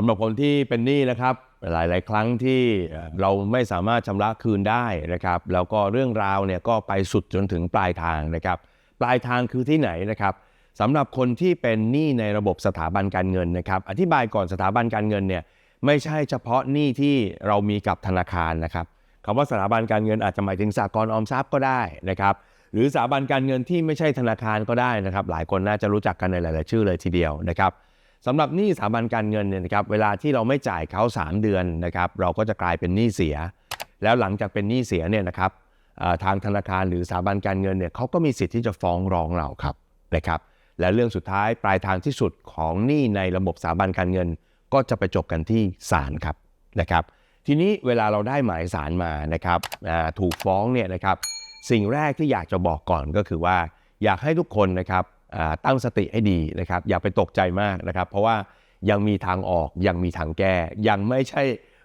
สำหรับคนที่เป็นหนี้นะครับ หลาย ๆ ครั้งที่เอ่อเราไม่สามารถชำระคืนได้นะครับ แล้วก็เรื่องราวเนี่ยก็ไปสุดจนถึงปลายทางนะครับ ปลายทางคือที่ไหนนะครับสำหรับคนที่เป็นหนี้ในระบบสถาบันการเงินนะครับ อธิบายก่อนสถาบันการเงินเนี่ยไม่ใช่เฉพาะหนี้ที่เรามีกับธนาคารนะครับคำว่าสถาบันการเงินอาจจะหมายถึงสากลออมทรัพย์ก็ได้นะครับ หรือสถาบันการเงินที่ไม่ใช่ธนาคารก็ได้นะครับ หลายคนน่าจะรู้จักกันในหลาย ๆ ชื่อเลยทีเดียวนะครับ สำหรับหนี้สถาบันการเงินเนี่ยนะครับเวลาที่เราไม่จ่ายเขา 3 เดือนนะครับเราก็จะกลายเป็นหนี้เสีย แล้วหลังจากเป็นหนี้เสียเนี่ยนะครับทางธนาคารหรือสถาบันการเงินเนี่ยเขาก็มีสิทธิ์ที่จะฟ้องร้องเราครับนะครับและเรื่องสุดท้ายปลายทางที่สุดของหนี้ในระบบสถาบันการเงิน ก็จะไปจบกันที่ศาลครับนะครับ ทีนี้เวลาเราได้หมายสารมานะครับถูกฟ้องเนี่ยนะครับสิ่งแรกที่อยากจะบอกก่อนก็คือว่า อยากให้ทุกคนนะครับ ตั้งสติให้ดีนะครับ อย่าไปตกใจมากนะครับ เพราะว่ายังมีทางออกยังมีทางแก้ ยังไม่ใช่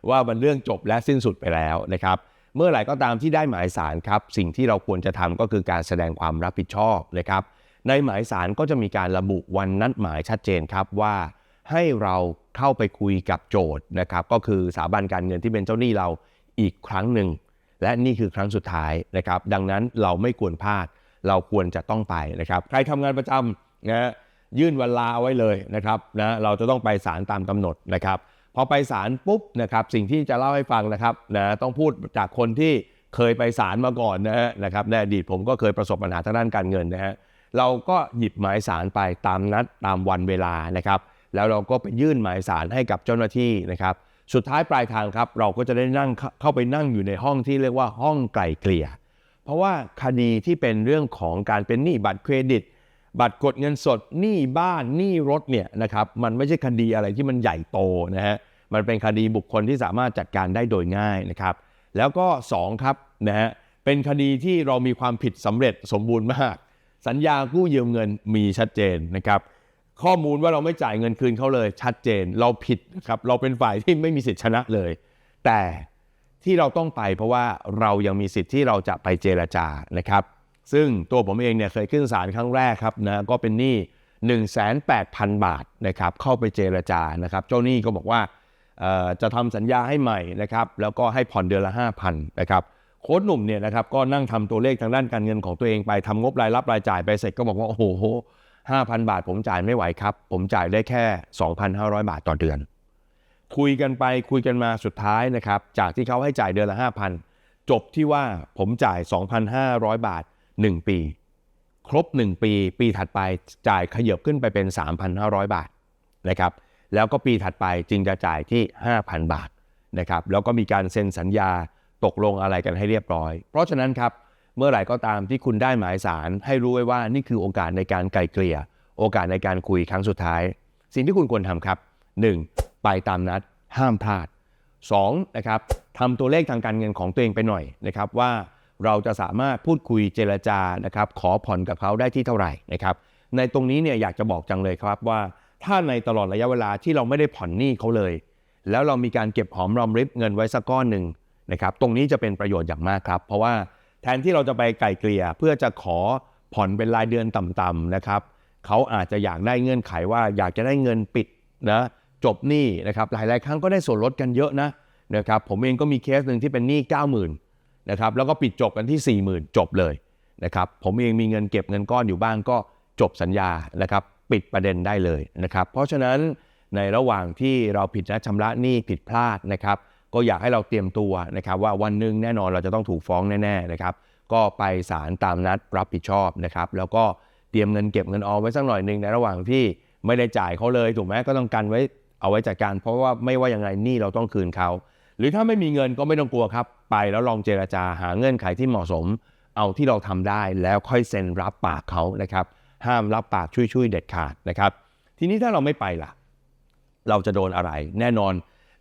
ว่ามันเรื่องจบและสิ้นสุดไปแล้วนะครับ เมื่อไหร่ก็ตามที่ได้หมายสารครับ สิ่งที่เราควรจะทำก็คือการแสดงความรับผิดชอบนะครับ ในหมายสารก็จะมีการระบุวันนัดหมายชัดเจนครับว่าให้เราเข้าไปคุยกับโจทย์นะครับ ก็คือสถาบันการเงินที่เป็นเจ้าหนี้เราอีกครั้งหนึ่งและนี่คือครั้งสุดท้ายนะครับ ดังนั้นเราไม่ควรพลาด เราควรจะต้องไปนะครับ ใครทำงานประจำนะยื่นวันลาเอาไว้เลยนะครับนะเราจะต้องไปศาลตามกำหนดนะครับ พอไปศาลปุ๊บนะครับสิ่งที่จะเล่าให้ฟังนะครับนะต้องพูดจากคนที่เคยไปศาลมาก่อนนะฮะนะครับในอดีตผมก็เคยประสบปัญหาทางด้านการเงินนะฮะเราก็หยิบหมายสารไปตามนัดตามวันเวลานะครับ แล้วเราก็ไปยื่นหมายสารให้กับเจ้าหน้าที่นะครับ สุดท้ายปลายทางครับ เราก็จะได้นั่งเข้าเข้าไปนั่งอยู่ในห้องที่เรียกว่าห้องไกล่เกลี่ย เพราะว่าคดีที่เป็นเรื่องของการเป็นหนี้บัตรเครดิต บัตรกดเงินสดหนี้บ้านหนี้รถเนี่ยนะครับมันไม่ใช่คดีอะไรที่มันใหญ่โตนะฮะมันเป็นคดีบุคคลที่สามารถจัดการได้โดยง่ายนะครับ แล้วก็สองครับนะฮะเป็นคดีที่เรามีความผิดสำเร็จสมบูรณ์มาก สัญญากู้ยืมเงินมีชัดเจนนะครับ ข้อมูลว่าเราไม่จ่ายเงินคืนเขาเลยชัดเจน เราผิดนะครับเราเป็นฝ่ายที่ไม่มีสิทธิชนะเลย แต่ ที่เราต้องไปเพราะว่าเรายังมีสิทธิ์ที่เราจะไปเจรจานะครับ ซึ่งตัวผมเองเนี่ยเคยขึ้นศาลครั้งแรกครับนะก็เป็นหนี้ 180,000บาทนะครับเข้าไปเจรจานะครับ เจ้าหนี้ก็บอกว่าจะทำสัญญาให้ใหม่นะครับแล้วก็ให้ผ่อนเดือนละ 5,000นะครับโค้ชหนุ่มเนี่ยนะครับก็นั่งทำตัวเลขทางด้านการเงินของตัวเองไปทำงบรายรับรายจ่ายไปเสร็จก็บอกว่าโอ้โห5,000 บาทผมจ่ายไม่ไหวครับ ผมจ่ายได้แค่ 2,500 บาทต่อเดือน คุยกันไปคุยกันมาสุดท้ายนะครับ จากที่เขาให้จ่ายเดือนละ 5,000 จบที่ว่าผมจ่าย 2,500 บาท 1 ปี ครบ 1 ปี ปีถัดไปจ่ายขยบขึ้นไปเป็น 3,500 บาทนะครับแล้วก็ปีถัดไปจึงจะจ่ายที่ 5,000 บาทนะครับแล้วก็มีการเซ็นสัญญาตกลงอะไรกันให้เรียบร้อย เพราะฉะนั้นครับเมื่อไหร่ก็ตามที่คุณได้หมายสารให้รู้ไว้ว่านี่คือโอกาสในการไกลเกลี่ย โอกาสในการคุยครั้งสุดท้าย สิ่งที่คุณควรทำครับ 1. ไปตามนัดห้ามพลาด 2. นะครับทำตัวเลขทางการเงินของตัวเองไปหน่อยนะครับว่าเราจะสามารถพูดคุยเจรจานะครับขอผ่อนกับเขาได้ที่เท่าไหร่นะครับในตรงนี้เนี่ยอยากจะบอกจังเลยครับว่า ถ้าในตลอดระยะเวลาที่เราไม่ได้ผ่อนหนี้เขาเลย แล้วเรามีการเก็บหอมรอมริบเงินไว้สักก้อนหนึ่งนะครับตรงนี้จะเป็นประโยชน์อย่างมากครับ เพราะว่าแทนที่เราจะไปไกลเกลี่ยเพื่อจะขอผ่อนเป็นรายเดือนต่ำๆนะครับเขาอาจจะอยากได้เงื่อนไขว่าอยากจะได้เงินปิดนะ จบหนี้นะครับหลายๆ ครั้งก็ได้ส่วนลดกันเยอะนะนะครับผมเองก็มีเคสหนึ่งที่เป็นหนี้ 90,000นะครับแล้วก็ปิดจบกันที่ 40,000 จบเลยนะครับผมเองมีเงินเก็บเงินก้อนอยู่บ้างก็จบสัญญานะครับปิดประเด็นได้เลยนะครับเพราะฉะนั้นในระหว่างที่เราผิดนัดชำระหนี้ผิดพลาดนะครับก็อยากให้เราเตรียมตัวนะครับว่าวันหนึ่งแน่นอนเราจะต้องถูกฟ้องแน่ๆนะครับก็ไปศาลตามนัดรับผิดชอบนะครับแล้วก็เตรียมเงินเก็บเงินออมไว้สักหน่อยหนึ่งในระหว่างที่ไม่ได้จ่ายเขาเลยถูกไหมก็ต้องกันไว้ เอาไว้จัดการเพราะว่าไม่ว่ายังไงหนี้เราต้องคืนเขา หรือถ้าไม่มีเงินก็ไม่ต้องกลัวครับ ไปแล้วลองเจราจาหาเงื่อนไขที่เหมาะสม เอาที่เราทำได้แล้วค่อยเซ็นรับปากเขานะครับ ห้ามรับปากช่วยๆเด็ดขาดนะครับ ทีนี้ถ้าเราไม่ไปล่ะ เราจะโดนอะไร แน่นอน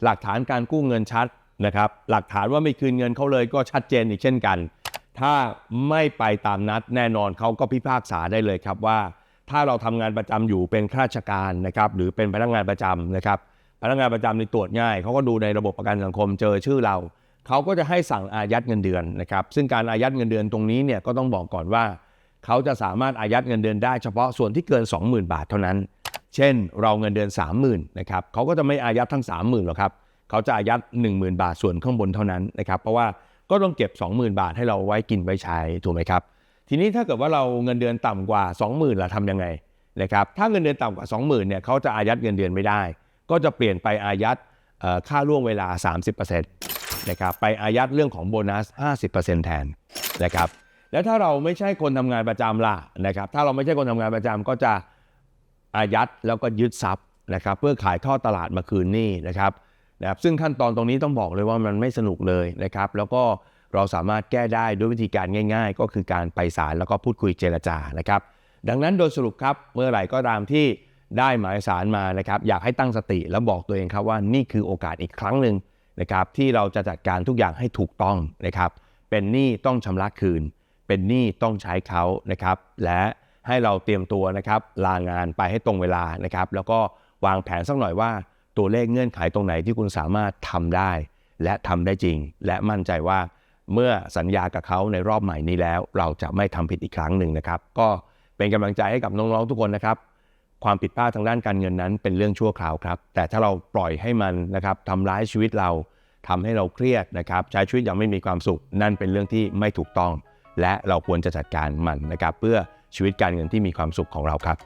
หลักฐานการกู้เงินชัดนะครับ หลักฐานว่าไม่คืนเงินเขาเลยก็ชัดเจนอีกเช่นกัน ถ้าไม่ไปตามนัดแน่นอนเขาก็พิพากษาได้เลยครับว่า ถ้าเราทำงานประจำอยู่เป็นข้าราชการนะครับหรือเป็นพนักงานประจำนะครับ พนักงานประจำในตรวจง่ายเขาก็ดูในระบบประกันสังคมเจอชื่อเราเขาก็จะให้สั่งอายัดเงินเดือนนะครับซึ่งการอายัดเงินเดือนตรงนี้เนี่ยก็ต้องบอกก่อนว่า เขาจะสามารถอายัดเงินเดือนได้เฉพาะส่วนที่เกิน 20,000 บาทเท่านั้น เช่น เราเงินเดือน 30,000นะครับเขาก็จะไม่อายัดทั้ง 30,000หรอกครับเขาจะอายัด 10,000 บาทส่วนข้างบนเท่านั้นนะครับเพราะว่าก็ต้องเก็บ 20,000 บาทให้เราไว้กินไว้ใช้ถูกไหมครับ ทีนี้ถ้าเกิดว่าเราเงินเดือนต่ำกว่า 20,000ล่ะทำยังไงนะครับถ้าเงินเดือนต่ำกว่า 20,000เนี่ยเขาจะอายัดเงินเดือนไม่ได้ ก็จะเปลี่ยนไปอายัดค่าล่วงเวลา 30%นะครับไปอายัดเรื่องของโบนัส 50%แทนนะครับแล้วถ้าเราไม่ใช่คนทำงานประจำล่ะนะครับถ้าเราไม่ใช่คนทำงานประจำก็จะอายัดแล้วก็ยึดทรัพย์นะครับเพื่อขายทอดตลาดมาคืนนี้นะครับนะครับซึ่งขั้นตอนตรงนี้ต้องบอกเลยว่ามันไม่สนุกเลยนะครับแล้วก็ เราสามารถแก้ได้ด้วยวิธีการง่าย ๆ ก็คือการไปศาลแล้วก็พูดคุยเจรจานะครับ ดังนั้นโดยสรุปครับเมื่อไหร่ก็ตามที่ได้หมายสารมานะครับอยากให้ตั้งสติแล้วบอกตัวเองครับว่านี่คือโอกาสอีกครั้งหนึ่งนะครับที่เราจะจัดการทุกอย่างให้ถูกต้องนะครับ เป็นหนี้ต้องชำระคืน เป็นหนี้ต้องใช้เขานะครับ และให้เราเตรียมตัวนะครับลางานไปให้ตรงเวลานะครับ แล้วก็วางแผนสักหน่อยว่าตัวเลขเงื่อนไขตรงไหนที่คุณสามารถทำได้ และทำได้จริง และมั่นใจว่า เมื่อสัญญากับเขาในรอบใหม่นี้แล้ว เราจะไม่ทำผิดอีกครั้งหนึ่งนะครับ ก็เป็นกำลังใจให้กับน้องๆทุกคนนะครับ ความผิดพลาดทางด้านการเงินนั้นเป็นเรื่องชั่วคราวครับ แต่ถ้าเราปล่อยให้มันนะครับทำร้ายชีวิตเราทำให้เราเครียดนะครับใช้ชีวิตอย่างไม่มีความสุข นั่นเป็นเรื่องที่ไม่ถูกต้อง และเราควรจะจัดการมันนะครับ เพื่อชีวิตการเงินที่มีความสุขของเราครับ